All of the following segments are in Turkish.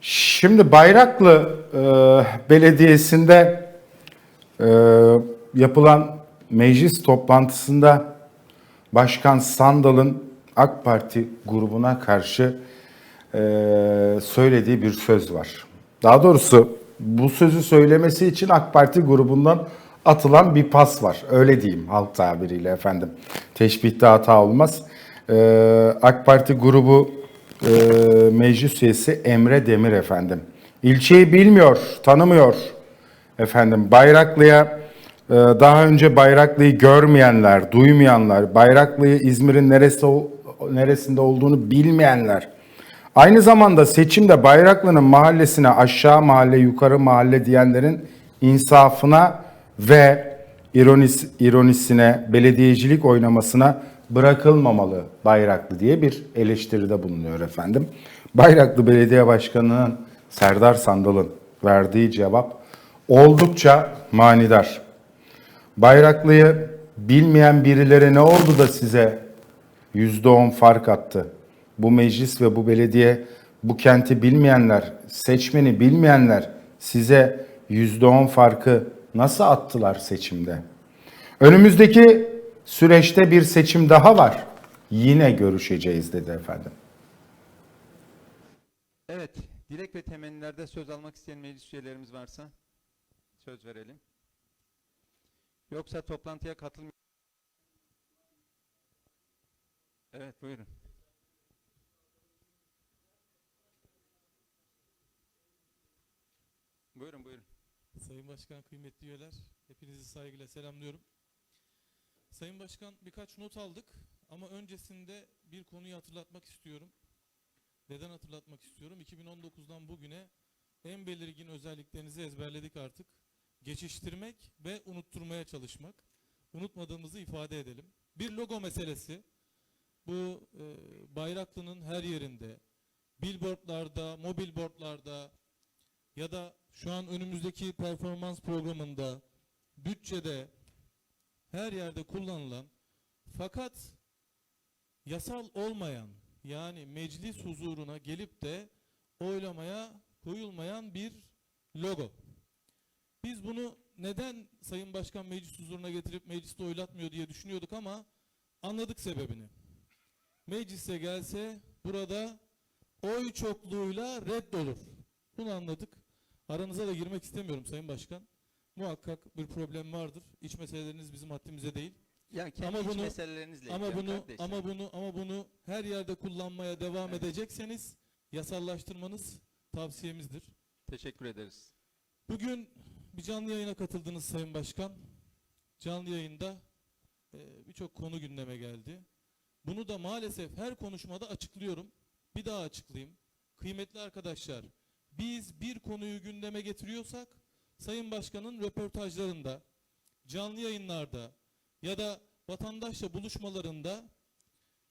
Şimdi Bayraklı e, Belediyesi'nde e, yapılan meclis toplantısında Başkan Sandal'ın AK Parti grubuna karşı e, söylediği bir söz var. Daha doğrusu bu sözü söylemesi için AK Parti grubundan atılan bir pas var. Öyle diyeyim halk tabiriyle efendim. Teşbihte hata olmaz. E, AK Parti grubu e, meclis üyesi Emre Demir efendim. İlçeyi bilmiyor, tanımıyor efendim. Bayraklı'ya e, daha önce Bayraklı'yı görmeyenler, duymayanlar, Bayraklı'yı İzmir'in neresi neresinde olduğunu bilmeyenler. Aynı zamanda seçimde Bayraklı'nın mahallesine aşağı mahalle, yukarı mahalle diyenlerin insafına ve ironis, ironisine, belediyecilik oynamasına bırakılmamalı Bayraklı diye bir eleştiride bulunuyor efendim. Bayraklı Belediye Başkanı'nın Serdar Sandal'ın verdiği cevap oldukça manidar. Bayraklı'yı bilmeyen birileri ne oldu da size %10 fark attı? Bu meclis ve bu belediye, bu kenti bilmeyenler, seçmeni bilmeyenler size %10 farkı nasıl attılar seçimde? Önümüzdeki süreçte bir seçim daha var. Yine görüşeceğiz dedi efendim. Evet, dilek ve temennilerde söz almak isteyen meclis üyelerimiz varsa söz verelim. Yoksa toplantıya katılmıyor. Evet, buyurun. Buyurun, buyurun. Sayın Başkan, kıymetli üyeler, hepinizi saygıyla selamlıyorum. Sayın Başkan, birkaç not aldık ama öncesinde bir konuyu hatırlatmak istiyorum. Neden hatırlatmak istiyorum? 2019'dan bugüne en belirgin özelliklerinizi ezberledik artık. Geçiştirmek ve unutturmaya çalışmak. Unutmadığımızı ifade edelim. Bir logo meselesi. Bu e, Bayraklı'nın her yerinde, billboardlarda, mobil boardlarda, ya da şu an önümüzdeki performans programında, bütçede, her yerde kullanılan fakat yasal olmayan yani meclis huzuruna gelip de oylamaya koyulmayan bir logo. Biz bunu neden Sayın Başkan meclis huzuruna getirip mecliste oylatmıyor diye düşünüyorduk ama anladık sebebini. Meclise gelse burada oy çokluğuyla reddolur. Bunu anladık. Aranıza da girmek istemiyorum Sayın Başkan. Muhakkak bir problem vardır. İç meseleleriniz bizim haddimize değil. Yani kendi Ama iç bunu- meselelerinizle Ama bunu kardeşim. ama bunu ama bunu her yerde kullanmaya devam Evet. edecekseniz yasallaştırmanız tavsiyemizdir. Teşekkür ederiz. Bugün bir canlı yayına katıldınız Sayın Başkan. Canlı yayında e, birçok konu gündeme geldi. Bunu da maalesef her konuşmada açıklıyorum. Bir daha açıklayayım. Kıymetli arkadaşlar, biz bir konuyu gündeme getiriyorsak Sayın Başkan'ın röportajlarında, canlı yayınlarda ya da vatandaşla buluşmalarında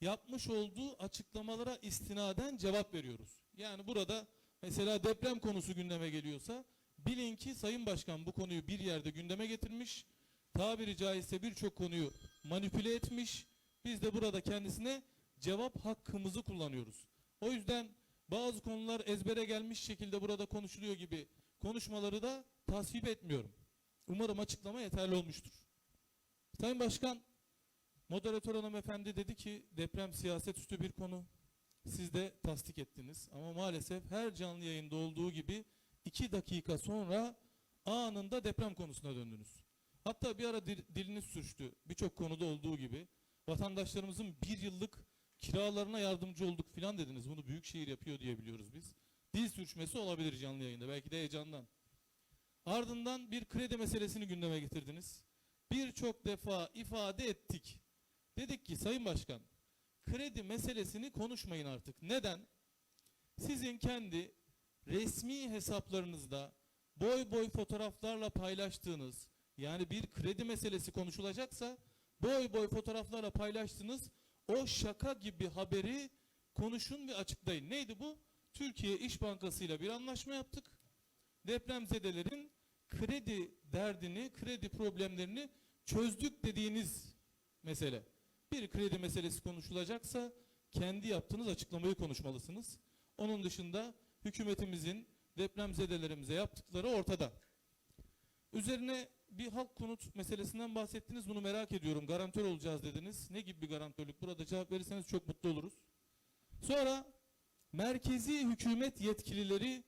yapmış olduğu açıklamalara istinaden cevap veriyoruz. Yani burada mesela deprem konusu gündeme geliyorsa bilin ki Sayın Başkan bu konuyu bir yerde gündeme getirmiş, tabiri caizse birçok konuyu manipüle etmiş. Biz de burada kendisine cevap hakkımızı kullanıyoruz. O yüzden bazı konular ezbere gelmiş şekilde burada konuşuluyor gibi konuşmaları da tasvip etmiyorum. Umarım açıklama yeterli olmuştur. Sayın Başkan, moderatör hanımefendi dedi ki deprem siyaset üstü bir konu. Siz de tasdik ettiniz. Ama maalesef her canlı yayında olduğu gibi iki dakika sonra anında deprem konusuna döndünüz. Hatta bir ara dil- diliniz sürçtü. Birçok konuda olduğu gibi. Vatandaşlarımızın bir yıllık kiralarına yardımcı olduk filan dediniz. Bunu Büyükşehir yapıyor diye biliyoruz biz. Dil sürçmesi olabilir canlı yayında. Belki de heyecandan. Ardından bir kredi meselesini gündeme getirdiniz. Birçok defa ifade ettik. Dedik ki Sayın Başkan, kredi meselesini konuşmayın artık. Neden? Sizin kendi resmi hesaplarınızda boy boy fotoğraflarla paylaştığınız, yani bir kredi meselesi konuşulacaksa boy boy fotoğraflarla paylaştığınız o şaka gibi haberi konuşun ve açıklayın. Neydi bu? Türkiye İş Bankası ile bir anlaşma yaptık. Depremzedelerin kredi derdini, kredi problemlerini çözdük dediğiniz mesele. Bir kredi meselesi konuşulacaksa kendi yaptığınız açıklamayı konuşmalısınız. Onun dışında hükümetimizin depremzedelerimize yaptıkları ortada. Üzerine bir halk konut meselesinden bahsettiniz. Bunu merak ediyorum. Garantör olacağız dediniz. Ne gibi bir garantörlük? Burada cevap verirseniz çok mutlu oluruz. Sonra merkezi hükümet yetkilileri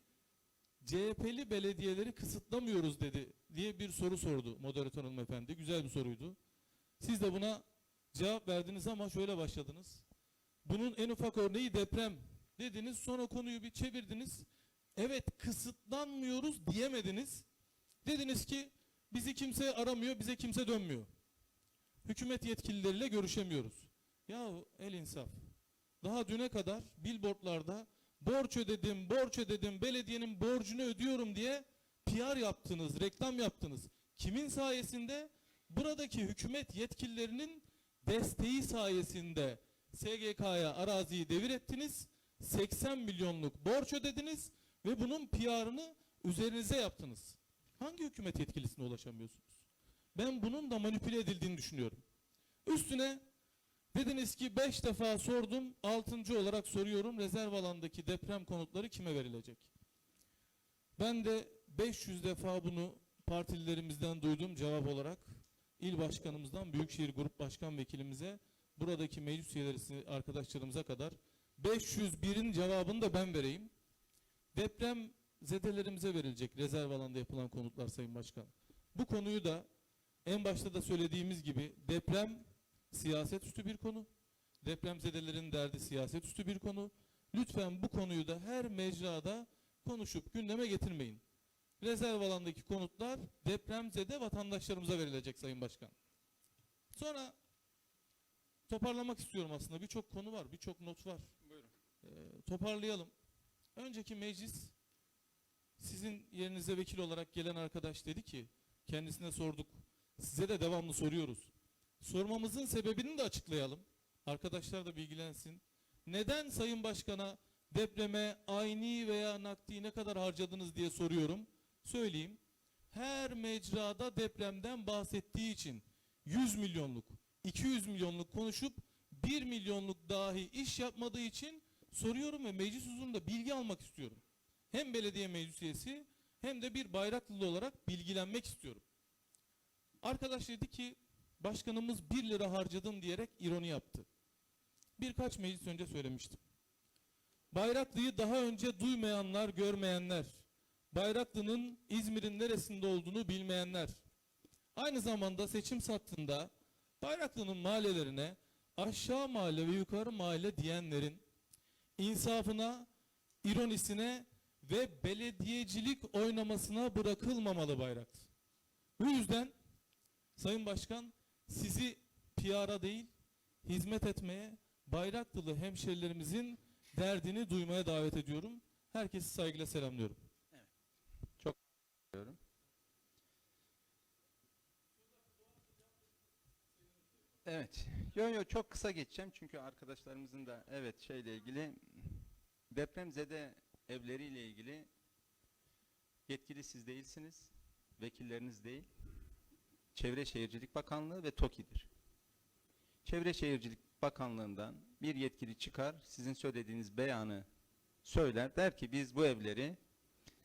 CHP'li belediyeleri kısıtlamıyoruz dedi diye bir soru sordu moderatör hanımefendi. Güzel bir soruydu. Siz de buna cevap verdiniz ama şöyle başladınız. Bunun en ufak örneği deprem dediniz. Sonra konuyu bir çevirdiniz. Evet kısıtlanmıyoruz diyemediniz. Dediniz ki bizi kimse aramıyor, bize kimse dönmüyor. Hükümet yetkilileriyle görüşemiyoruz. Ya el insaf. Daha düne kadar billboardlarda borç ödedim, borç ödedim, belediyenin borcunu ödüyorum diye PR yaptınız, reklam yaptınız. Kimin sayesinde? Buradaki hükümet yetkililerinin desteği sayesinde SGK'ya araziyi devir ettiniz. 80 milyonluk borç ödediniz ve bunun PR'ını üzerinize yaptınız. Hangi hükümet yetkilisine ulaşamıyorsunuz? Ben bunun da manipüle edildiğini düşünüyorum. Üstüne dediniz ki 5 defa sordum, 6. olarak soruyorum rezerv alandaki deprem konutları kime verilecek? Ben de 500 defa bunu partililerimizden duydum cevap olarak. İl başkanımızdan Büyükşehir Grup Başkan Vekilimize, buradaki meclis üyeleri arkadaşlarımıza kadar 501'in cevabını da ben vereyim. Deprem zedelerimize verilecek rezerv alanda yapılan konutlar Sayın Başkan. Bu konuyu da en başta da söylediğimiz gibi deprem siyaset üstü bir konu. Depremzedelerin derdi siyaset üstü bir konu. Lütfen bu konuyu da her mecrada konuşup gündeme getirmeyin. Rezerv alandaki konutlar depremzede vatandaşlarımıza verilecek Sayın Başkan. Sonra toparlamak istiyorum aslında. Birçok konu var, birçok not var. Buyurun. Ee, toparlayalım. Önceki meclis sizin yerinize vekil olarak gelen arkadaş dedi ki kendisine sorduk. Size de devamlı soruyoruz. Sormamızın sebebini de açıklayalım. Arkadaşlar da bilgilensin. Neden Sayın Başkan'a depreme ayni veya nakdi ne kadar harcadınız diye soruyorum. Söyleyeyim. Her mecrada depremden bahsettiği için 100 milyonluk, 200 milyonluk konuşup 1 milyonluk dahi iş yapmadığı için soruyorum ve meclis huzurunda bilgi almak istiyorum. Hem belediye meclis üyesi hem de bir Bayraklılı olarak bilgilenmek istiyorum. Arkadaş dedi ki başkanımız 1 lira harcadım diyerek ironi yaptı. Birkaç meclis önce söylemiştim. Bayraklı'yı daha önce duymayanlar, görmeyenler, Bayraklı'nın İzmir'in neresinde olduğunu bilmeyenler, aynı zamanda seçim sattığında Bayraklı'nın mahallelerine aşağı mahalle ve yukarı mahalle diyenlerin insafına, ironisine ve belediyecilik oynamasına bırakılmamalı Bayraklı. Bu yüzden Sayın Başkan sizi PR'a değil hizmet etmeye Bayraklılı hemşerilerimizin derdini duymaya davet ediyorum. Herkesi saygıyla selamlıyorum. Diyorum. Evet. Yo yo çok kısa geçeceğim çünkü arkadaşlarımızın da evet şeyle ilgili depremzede evleriyle ilgili yetkili siz değilsiniz. Vekilleriniz değil. Çevre Şehircilik Bakanlığı ve TOKİ'dir. Çevre Şehircilik Bakanlığı'ndan bir yetkili çıkar, sizin söylediğiniz beyanı söyler, der ki biz bu evleri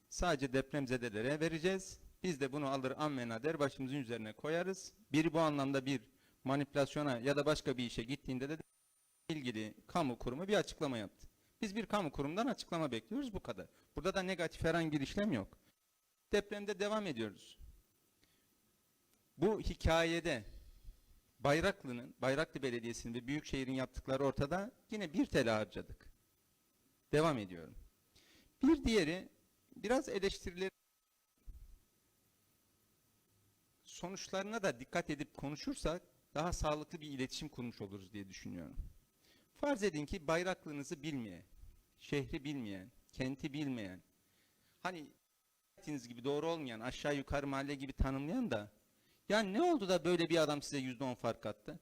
sadece depremzedelere vereceğiz. Biz de bunu alır ammena der başımızın üzerine koyarız. Biri bu anlamda bir manipülasyona ya da başka bir işe gittiğinde de ilgili kamu kurumu bir açıklama yaptı. Biz bir kamu kurumundan açıklama bekliyoruz bu kadar. Burada da negatif herhangi bir işlem yok. Depremde devam ediyoruz. Bu hikayede Bayraklı'nın, Bayraklı Belediyesi'nin ve Büyükşehir'in yaptıkları ortada yine bir TL harcadık. Devam ediyorum. Bir diğeri biraz eleştirileri sonuçlarına da dikkat edip konuşursak daha sağlıklı bir iletişim kurmuş oluruz diye düşünüyorum. Farz edin ki bayraklığınızı bilmeyen, şehri bilmeyen, kenti bilmeyen, hani ettiğiniz gibi doğru olmayan, aşağı yukarı mahalle gibi tanımlayan da ya ne oldu da böyle bir adam size yüzde on fark attı?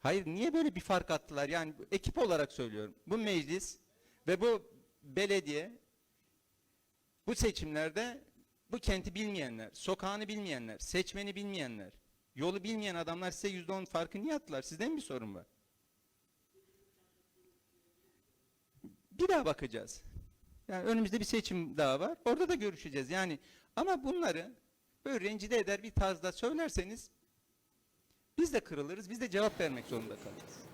Hayır niye böyle bir fark attılar? Yani ekip olarak söylüyorum. Bu meclis ve bu belediye bu seçimlerde bu kenti bilmeyenler, sokağını bilmeyenler, seçmeni bilmeyenler, yolu bilmeyen adamlar size yüzde on farkı niye attılar? Sizden bir sorun var. bir daha bakacağız. Yani önümüzde bir seçim daha var. Orada da görüşeceğiz. Yani ama bunları böyle rencide eder bir tarzda söylerseniz biz de kırılırız. Biz de cevap vermek zorunda kalırız.